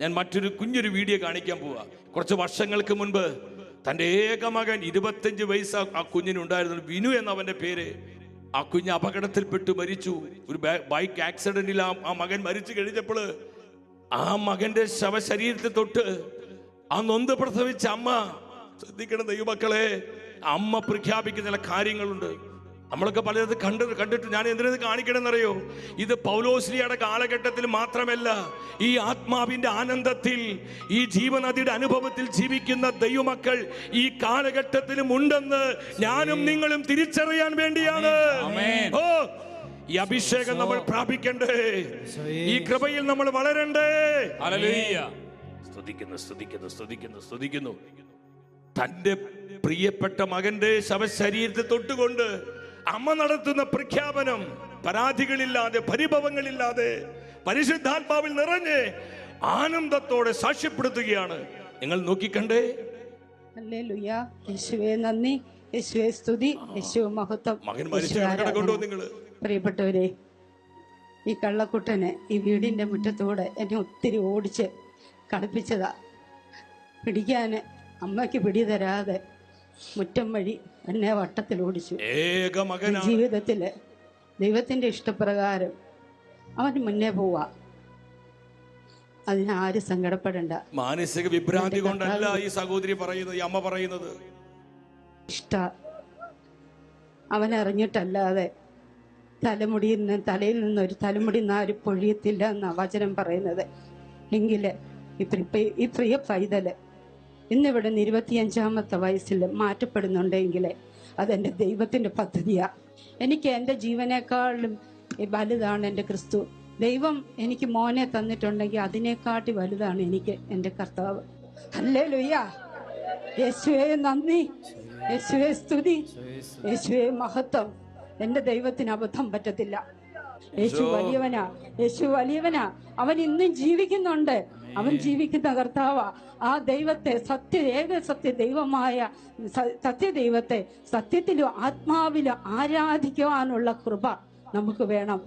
ഞാൻ മറ്റൊരു കുഞ്ഞൊരു വീഡിയോ കാണിക്കാൻ പോവാ. കുറച്ച് വർഷങ്ങൾക്ക് മുൻപ് തന്റെ ഏക മകൻ ഇരുപത്തഞ്ച് വയസ്സ് ആ- കുഞ്ഞിനുണ്ടായിരുന്നു വിനു എന്നവന്റെ പേര്. ആ കുഞ്ഞ് അപകടത്തിൽപ്പെട്ട് മരിച്ചു. ഒരു ബൈക്ക് ആക്സിഡന്റിൽ ആ ആ മകൻ മരിച്ചു കഴിഞ്ഞപ്പോൾ ആ മകന്റെ ശവശരീരത്തെ തൊട്ട് ആ നൊന്ത് പ്രസവിച്ച അമ്മ ശ്രദ്ധിക്കണം ദൈവമക്കളെ അമ്മ പ്രഖ്യാപിക്കുന്ന ചില കാര്യങ്ങളുണ്ട്. നമ്മളൊക്കെ പലരും കണ്ട് കണ്ടിട്ട് ഞാൻ എന്തിനത് കാണിക്കണമെന്നറിയോ ഇത് പൗലോശ്രീയുടെ കാലഘട്ടത്തിൽ മാത്രമല്ല ഈ ആത്മാവിന്റെ ആനന്ദത്തിൽ ഈ ജീവനദിയുടെ അനുഭവത്തിൽ ജീവിക്കുന്ന ദൈവമക്കൾ ഈ കാലഘട്ടത്തിലും ഉണ്ടെന്ന് ഞാനും നിങ്ങളും തിരിച്ചറിയാൻ വേണ്ടിയാണ്. ആമേൻ. ഓ ഈ അഭിഷേകം നമ്മൾ പ്രാപിക്കണ്ടേ? ഈ കൃപയിൽ നമ്മൾ വളരണ്ടേ? സ്തുതിക്കുന്നു സ്തുതിക്കുന്നു സ്തുതിക്കുന്നു സ്തുതിക്കുന്നു. തന്റെ പ്രിയപ്പെട്ട മകന്റെ ശവശരീരത്തെ തൊട്ടുകൊണ്ട് അമ്മ നടത്തുന്ന പ്രഖ്യാപനം പരാതികളില്ലാതെ പരിഭവങ്ങളില്ലാതെ പരിശുദ്ധാത്മാവിൽ നിറഞ്ഞ് ആനന്ദത്തോടെ സാക്ഷ്യപ്പെടുത്തുകയാണ്. നിങ്ങൾ നോക്കിക്കണ്ടേ? നന്ദി. യേശുവേ സ്തുതി. യേശുവേ മഹത്വം. പ്രിയപ്പെട്ടവരെ ഈ കള്ളക്കുട്ടനെ ഈ വീടിന്റെ മുറ്റത്തൂടെ എന്നെ ഒത്തിരി ഓടിച്ച് കളിപ്പിച്ചതാ പിടിക്കാന് അമ്മയ്ക്ക് പിടി തരാതെ മുറ്റം വഴി എന്നെ വട്ടത്തിൽ ഓടിച്ചു. ജീവിതത്തിൽ ദൈവത്തിന്റെ ഇഷ്ടപ്രകാരം അവൻ മുന്നേ പോവാ. അതിനാരും സങ്കടപ്പെടണ്ട. മാനസിക വിഭ്രാന്തി കൊണ്ടല്ല ഈ സഹോദരി പറയുന്നത് ഈ അമ്മ പറയുന്നത്. ഇഷ്ട. അവൻ അറിഞ്ഞിട്ടല്ലാതെ തലമുടിയിൽ നിന്ന് തലയിൽ നിന്ന് ഒരു തലമുടി നാര് പൊഴിയത്തില്ല എന്നാ വചനം പറയുന്നത്. എങ്കിൽ ഈ പ്രിയ പൈതൽ ഇന്നിവിടെ ഇരുപത്തിയഞ്ചാമത്തെ വയസ്സിൽ മാറ്റപ്പെടുന്നുണ്ടെങ്കിൽ അതെന്റെ ദൈവത്തിന്റെ പദ്ധതിയാ. എനിക്ക് എന്റെ ജീവനേക്കാളും വലുതാണ് എന്റെ ക്രിസ്തു. ദൈവം എനിക്ക് മോനെ തന്നിട്ടുണ്ടെങ്കിൽ അതിനേക്കാട്ടി വലുതാണ് എനിക്ക് എന്റെ കർത്താവ്. അല്ലേ ലുയ്യ യേശുവേ നന്ദി. യേശുവേ സ്തുതി. യേശുവേ മഹത്വം. എന്റെ ദൈവത്തിന് അബദ്ധം പറ്റത്തില്ല. യേശു വലിയവനാ യേശു വലിയവനാ. അവൻ ഇന്നും ജീവിക്കുന്നുണ്ട്. അവൻ ജീവിക്കുന്ന കർത്താവ. ആ ദൈവത്തെ സത്യ ഏക സത്യ ദൈവമായ സത്യ സത്യദൈവത്തെ സത്യത്തിലും ആത്മാവിലും ആരാധിക്കുവാനുള്ള കൃപ നമുക്ക് വേണം.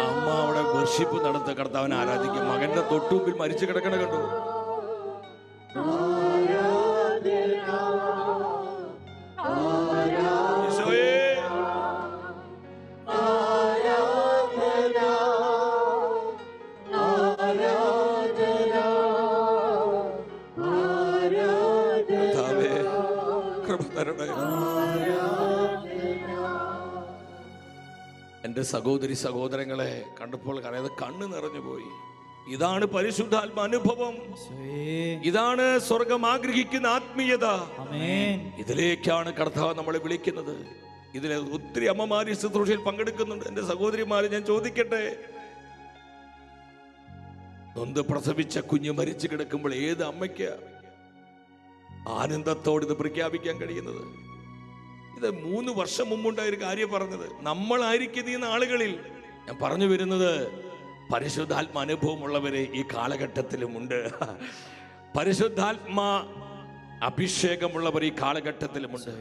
അമ്മ അവിടെ വർഷിപ്പ് നടത്ത കർത്താവിനെ ആരാധിക്കും. മകന്റെ തൊട്ടുമ്പിൽ മരിച്ചു കിടക്കണ കണ്ടു. എന്റെ സഹോദരി സഹോദരങ്ങളെ കണ്ടപ്പോൾ അറിയാതെ കണ്ണ് നിറഞ്ഞു പോയി. ഇതാണ് പരിശുദ്ധാത്മ അനുഭവം. ഇതാണ് സ്വർഗം ആഗ്രഹിക്കുന്ന ആത്മീയത. ഇതിലേക്കാണ് കർത്താവ് നമ്മളെ വിളിക്കുന്നത്. ഇതിലെ ഒത്തിരി അമ്മമാര് ശുശ്രൂഷയിൽ പങ്കെടുക്കുന്നുണ്ട്. എന്റെ സഹോദരിമാര് ഞാൻ ചോദിക്കട്ടെ? നൊന്ത് പ്രസവിച്ച കുഞ്ഞ് മരിച്ചു കിടക്കുമ്പോൾ ഏത് അമ്മയ്ക്ക് ആനന്ദത്തോട് ഇത് പ്രഖ്യാപിക്കാൻ കഴിയുന്നത്? ഇത് മൂന്ന് വർഷം മുമ്പുണ്ടായ ഒരു കാര്യം പറഞ്ഞത്. നമ്മളായിരിക്കുന്ന ഈ നാളുകളിൽ ഞാൻ പറഞ്ഞു വരുന്നത് പരിശുദ്ധാത്മ അനുഭവമുള്ളവരെ ഈ കാലഘട്ടത്തിലുമുണ്ട് പരിശുദ്ധാത്മ അഭിഷേകമുള്ളവർ ഈ കാലഘട്ടത്തിലുമുണ്ട്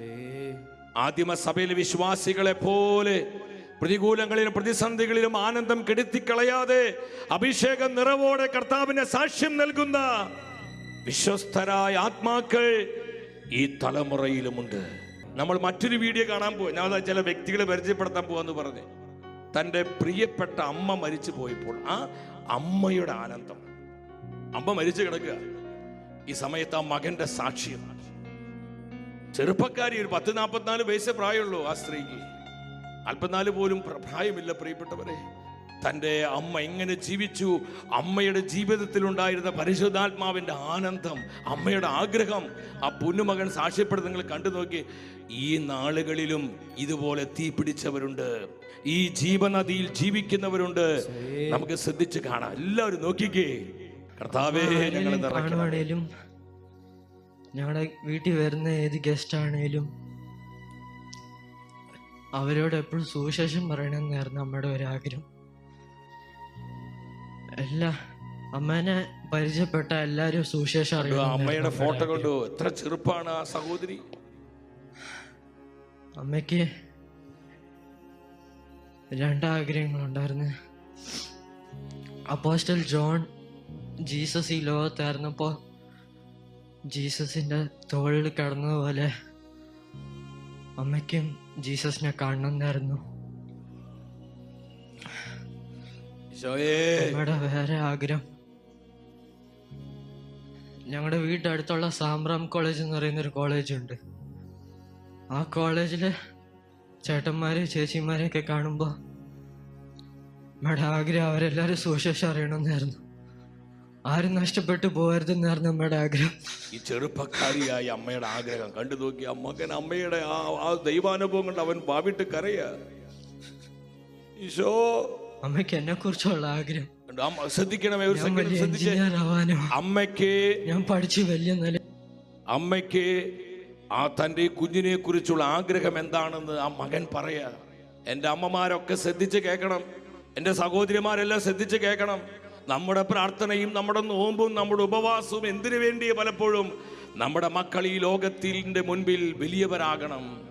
ആദിമ സഭയിലെ വിശ്വാസികളെ പോലെ പ്രതികൂലങ്ങളിലും പ്രതിസന്ധികളിലും ആനന്ദം കെടുത്തിക്കളയാതെ അഭിഷേകം നിറവോടെ കർത്താവിന് സാക്ഷ്യം നൽകുന്ന വിശ്വസ്തരായ ആത്മാക്കൾ ഈ തലമുറയിലുമുണ്ട്. നമ്മൾ മറ്റൊരു വീഡിയോ കാണാൻ പോയി. ഞാൻ ചില വ്യക്തികളെ പരിചയപ്പെടുത്താൻ പോവാന്ന് പറഞ്ഞ്. തന്റെ പ്രിയപ്പെട്ട അമ്മ മരിച്ചു പോയപ്പോൾ ആ അമ്മയുടെ ആനന്ദം. അമ്മ മരിച്ചു കിടക്കുക. ഈ സമയത്ത് ആ മകന്റെ സാക്ഷ്യം. ചെറുപ്പക്കാരി ഒരു പത്ത് നാൽപ്പത്തിനാല് വയസ്സേ പ്രായമുള്ളൂ ആ സ്ത്രീക്ക്. നാൽപ്പത്തിനാല് പോലും പ്രായമില്ല പ്രിയപ്പെട്ടവരെ. തന്റെ അമ്മ എങ്ങനെ ജീവിച്ചു? അമ്മയുടെ ജീവിതത്തിൽ ഉണ്ടായിരുന്ന പരിശുദ്ധാത്മാവിന്റെ ആനന്ദം അമ്മയുടെ ആഗ്രഹം ആ പൊന്നുമകൻ സാക്ഷ്യപ്പെടുത്തുന്നത് നിങ്ങൾ കണ്ടു നോക്കി. ഈ നാളുകളിലും ഇതുപോലെ തീ പിടിച്ചവരുണ്ട്. ഈ ജീവനദിയിൽ ജീവിക്കുന്നവരുണ്ട്. നമുക്ക് ശ്രദ്ധിച്ച് കാണാം. എല്ലാവരും നോക്കിക്കേ. കർത്താവേ ഞങ്ങൾ നിറയ്ക്കണം ഞങ്ങളുടെ വീട്ടിൽ വരുന്ന ഏത് ഗസ്റ്റ് ആണേലും അവരോട് എപ്പോഴും സുവിശേഷം പറയണമെന്നായിരുന്നു അമ്മയുടെ ഒരാഗ്രഹം എല്ലാ അമ്മേനെ പരിചയപ്പെട്ട എല്ലാരും സുവിശേഷം അറിയാം അമ്മയുടെ ഫോട്ടോ കണ്ടു? എത്ര ചെറുപ്പാണ് ആ സഹോദരി. അമ്മയ്ക്ക് രണ്ടാഗ്രഹങ്ങളുണ്ടായിരുന്നു. അപ്പോസ്റ്റൽ ജോൺ ജീസസ് ഈ ലോകത്തായിരുന്നപ്പോൾ ജീസസിന്റെ തോളിൽ കിടന്നതുപോലെ അമ്മയ്ക്കും ജീസസിനെ കാണണമെന്നായിരുന്നു അമ്മയുടെ വേറെ ആഗ്രഹം. ഞങ്ങളുടെ വീട്ടടുത്തുള്ള സാംറാം കോളേജ് എന്ന് പറയുന്ന ഒരു കോളേജ് ഉണ്ട് ആ കോളേജിലെ ചേട്ടന്മാരെ ചേച്ചിമാരെയൊക്കെ കാണുമ്പോൾ മേഡം ആഗ്രഹം അവരെല്ലാവരും സുവിശേഷം അറിയണമെന്നായിരുന്നു. ആരും നഷ്ടപ്പെട്ടു പോകരുതെന്നായിരുന്നു അമ്മയുടെ ആഗ്രഹം. ഈ ചെറുപ്പക്കാരിയായ അമ്മയുടെ ആഗ്രഹം. കണ്ടു നോക്കി അമ്മക്കൻ അമ്മയുടെ ആ ആ ദൈവാനുഭവം കൊണ്ട് അവൻ പാവിട്ട് കരയ. ഈശോ. അമ്മയ്ക്ക് എന്നെ കുറിച്ചുള്ള ആഗ്രഹം ശ്രദ്ധിക്കണമേ ഒരു ശ്രദ്ധിച്ചേ. അമ്മയ്ക്ക് ഞാൻ പഠിച്ചു വലിയ നില അമ്മയ്ക്ക് ആ തന്റെ കുഞ്ഞിനെ കുറിച്ചുള്ള ആഗ്രഹം എന്താണെന്ന് ആ മകൻ പറയാ. എന്റെ അമ്മമാരൊക്കെ ശ്രദ്ധിച്ച് കേൾക്കണം. എന്റെ സഹോദരിമാരെല്ലാം ശ്രദ്ധിച്ച് കേൾക്കണം. നമ്മുടെ പ്രാർത്ഥനയും നമ്മുടെ നോമ്പും നമ്മുടെ ഉപവാസവും എന്തിനു വേണ്ടി പലപ്പോഴും നമ്മുടെ മക്കൾ ഈ ലോകത്തിന്റെ മുൻപിൽ വലിയവരാകണം.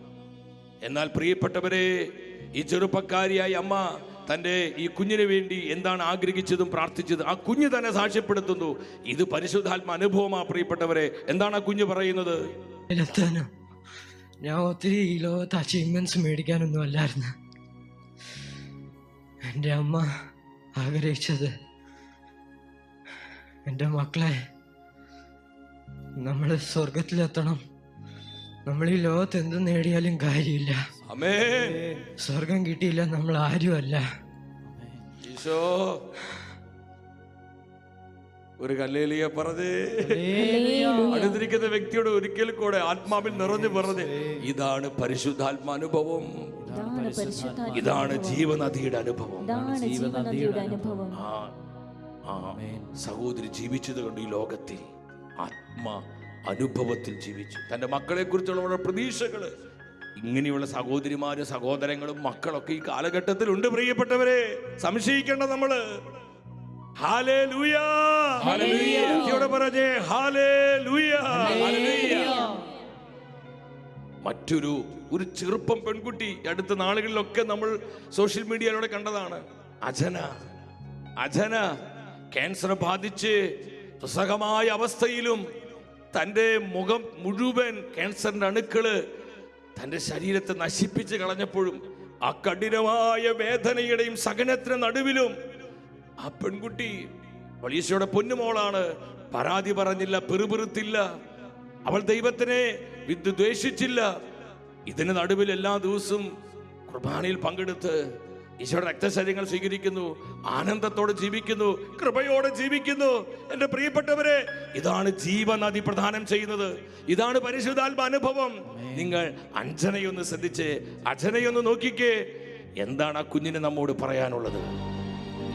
എന്നാൽ പ്രിയപ്പെട്ടവരെ ഈ ചെറുപ്പക്കാരിയായ അമ്മ തന്റെ ഈ കുഞ്ഞിനു വേണ്ടി എന്താണ് ആഗ്രഹിച്ചതും പ്രാർത്ഥിച്ചതും ആ കുഞ്ഞ് തന്നെ സാക്ഷ്യപ്പെടുത്തുന്നു. ഇത് പരിശുദ്ധാത്മ അനുഭവമാ പ്രിയപ്പെട്ടവരെ. എന്താണ് ആ കുഞ്ഞ് പറയുന്നത്? എത്താനോ ഞാൻ ഒത്തിരി ഈ ലോകത്ത് അച്ചീവ്മെന്റ്സ് മേടിക്കാനൊന്നും അല്ലായിരുന്നു. എന്റെ അമ്മ ആഗ്രഹിച്ചത് എന്റെ മക്കളെ നമ്മൾ സ്വർഗത്തിലെത്തണം നമ്മൾ ഈ ലോകത്ത് എന്ത് നേടിയാലും കാര്യമില്ല. സ്വർഗം കിട്ടിയില്ല നമ്മൾ ആരുമല്ല. ഈശോ. ഒരു കല്ലേലിയ പറഞ്ഞേ. അടുത്തിരിക്കുന്ന വ്യക്തിയോട് ഒരിക്കൽ കൂടെ ആത്മാവിൽ നിറഞ്ഞു പറഞ്ഞേ. ഇതാണ് പരിശുദ്ധാത്മാനുഭവം. ഇതാണ് ജീവനദിയുടെ അനുഭവം. ഇതാണ് ജീവനദിയുടെ അനുഭവം. ആ ആ. സഹോദരി ജീവിച്ചത് കൊണ്ട് ഈ ലോകത്തിൽ. ആത്മ അനുഭവത്തിൽ ജീവിച്ചു. തന്റെ മക്കളെ കുറിച്ചുള്ള പ്രതീക്ഷകൾ ഇങ്ങനെയുള്ള സഹോദരിമാരും സഹോദരങ്ങളും മക്കളൊക്കെ ഈ കാലഘട്ടത്തിൽ ഉണ്ട് പ്രിയപ്പെട്ടവരെ. സംശയിക്കേണ്ട നമ്മൾ. മറ്റൊരു ഒരു ചെറുപ്പം പെൺകുട്ടി അടുത്ത നാളുകളിലൊക്കെ നമ്മൾ സോഷ്യൽ മീഡിയയിലൂടെ കണ്ടതാണ്. അജന അജന ക്യാൻസർ ബാധിച്ച് ദുസ്സഹമായ അവസ്ഥയിലും തന്റെ മുഖം മുഴുവൻ ക്യാൻസറിന്റെ അണുക്കൾ തന്റെ ശരീരത്തെ നശിപ്പിച്ച് കളഞ്ഞപ്പോഴും ആ കഠിനമായ വേദനയുടെയും സഹനത്തിന് നടുവിലും ആ പെൺകുട്ടി വളീശയുടെ പൊന്നുമോളാണ്. പരാതി പറഞ്ഞില്ല പെറുപെറുത്തില്ല. അവൾ ദൈവത്തിനെ വിദ്വേഷിച്ചില്ല ഇതിന് നടുവിൽ എല്ലാ ദിവസവും കുർബാനയിൽ പങ്കെടുത്ത് ഈശോയുടെ രക്തശരീരങ്ങൾ സ്വീകരിക്കുന്നു ആനന്ദത്തോടെ ജീവിക്കുന്നു കൃപയോടെ ജീവിക്കുന്നു. എന്റെ പ്രിയപ്പെട്ടവരെ ഇതാണ് ജീവനദി പ്രധാനം ചെയ്യുന്നത്. ഇതാണ് പരിശുദ്ധാത്മ അനുഭവം. നിങ്ങൾ അഞ്ജനയൊന്ന് ശ്രദ്ധിച്ച് അച്ഛനെയൊന്ന് നോക്കിക്കേ. എന്താണ് ആ കുഞ്ഞിന് നമ്മോട് പറയാനുള്ളത്?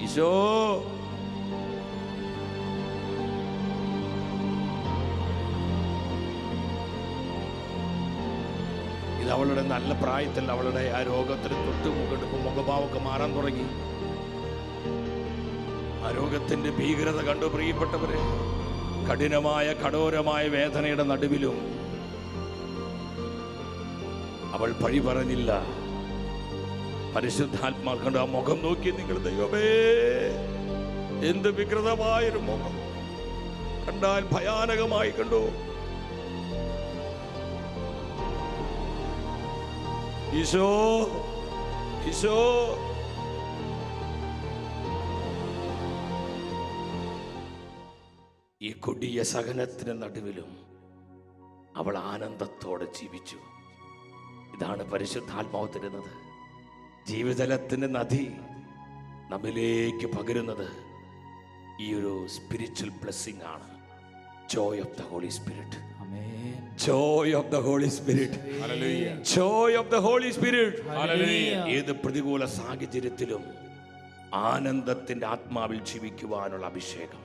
ഈശോ ഇത് അവളുടെ നല്ല പ്രായത്തിൽ അവളുടെ ആ രോഗത്തിന് തൊട്ട് മുഖെടുപ്പ് മുഖഭാവമൊക്കെ മാറാൻ തുടങ്ങി. ആ രോഗത്തിന്റെ ഭീകരത കണ്ടു പ്രിയപ്പെട്ടവരെ. കഠിനമായ കഠോരമായ വേദനയുടെ നടുവിലും അവൾ പഴി പറഞ്ഞില്ല. പരിശുദ്ധാത്മാ കണ്ട് ആ മുഖം നോക്കി നിങ്ങൾ ദൈവമേ. എന്ത് വികൃതമായൊരു മുഖം. കണ്ടാൽ ഭയാനകമായി കണ്ടു? ഈശോ ഈശോ. ഈ കൊടിയ സഹനത്തിന് നടുവിലും അവൾ ആനന്ദത്തോടെ ജീവിച്ചു. ഇതാണ് പരിശുദ്ധാത്മാവ് തരുന്നത്. ജീവിതലത്തിന്റെ നദി നമ്മിലേക്ക് പകരുന്നത് ഈ ഒരു സ്പിരിച്വൽ ബ്ലെസ്സിങ് ആണ്. Joy of the holy spirit joy of the holy spirit joy of the holy spirit ഏത് പ്രതികൂല സാഹചര്യത്തിലും ആനന്ദത്തിന്റെ ആത്മാവിൽ ജീവിക്കുവാനുള്ള അഭിഷേകം.